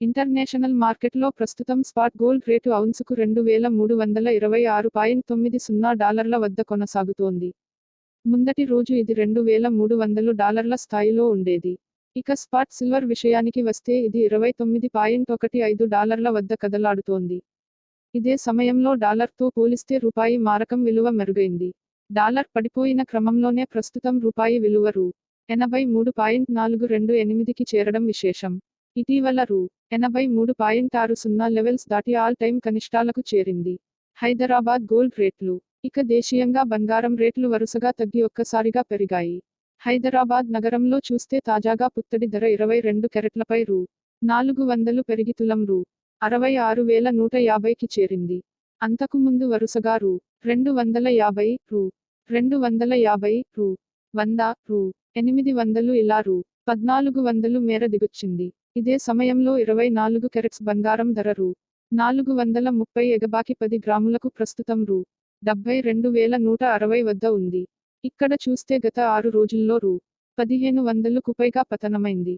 International మార్కెట్లో ప్రస్తుతం spot gold rate ఔన్సుకు రెండు వేల మూడు వందల ఇరవై ఆరు పాయింట్ తొమ్మిది సున్నా డాలర్ల వద్ద కొనసాగుతోంది. ముందటి రోజు ఇది రెండు వేల మూడు వందలు డాలర్ల స్థాయిలో ఉండేది. ఇక స్పాట్ సిల్వర్ విషయానికి వస్తే ఇది ఇరవై తొమ్మిది పాయింట్ ఒకటి ఐదు డాలర్ల వద్ద కదలాడుతోంది. ఇదే సమయంలో డాలర్తో పోలిస్తే రూపాయి మారకం విలువ మెరుగైంది. డాలర్ పడిపోయిన క్రమంలోనే ప్రస్తుతం రూపాయి విలువ రూ. ఎనభై మూడు పాయింట్ నాలుగు రెండు ఎనిమిదికి చేరడం విశేషం. ఇటీవల రూ. ఎనభై మూడు పాయింట్ ఆరు సున్నా లెవెల్స్ దాటి ఆల్ టైమ్ కనిష్టాలకు చేరింది. హైదరాబాద్ గోల్డ్ రేట్లు ఇక దేశీయంగా బంగారం రేట్లు వరుసగా తగ్గి ఒక్కసారిగా పెరిగాయి. హైదరాబాద్ నగరంలో చూస్తే తాజాగా పుత్తడి ధర ఇరవై రెండు కెరెట్లపై రూ. నాలుగు వందలు పెరిగి తులం రూ. అరవై ఆరు వేల నూట యాభైకి చేరింది. అంతకుముందు వరుసగా రూ. రెండు వందల యాభై రూ. రెండు వందల యాభై రూ. వంద రూ. ఎనిమిది వందలు ఇలా రూ. పద్నాలుగు వందలు మేర దిగొచ్చింది. ఇదే సమయంలో ఇరవై నాలుగు కెరెట్స్ బంగారం ధర రూ. నాలుగు వందల ముప్పై ఎగబాకి పది గ్రాములకు ప్రస్తుతం రూ. డెబ్బై రెండు వేల నూట అరవై వద్ద ఉంది. ఇక్కడ చూస్తే గత ఆరు రోజుల్లో రూ. పదిహేను వందలకు పైగా పతనమైంది.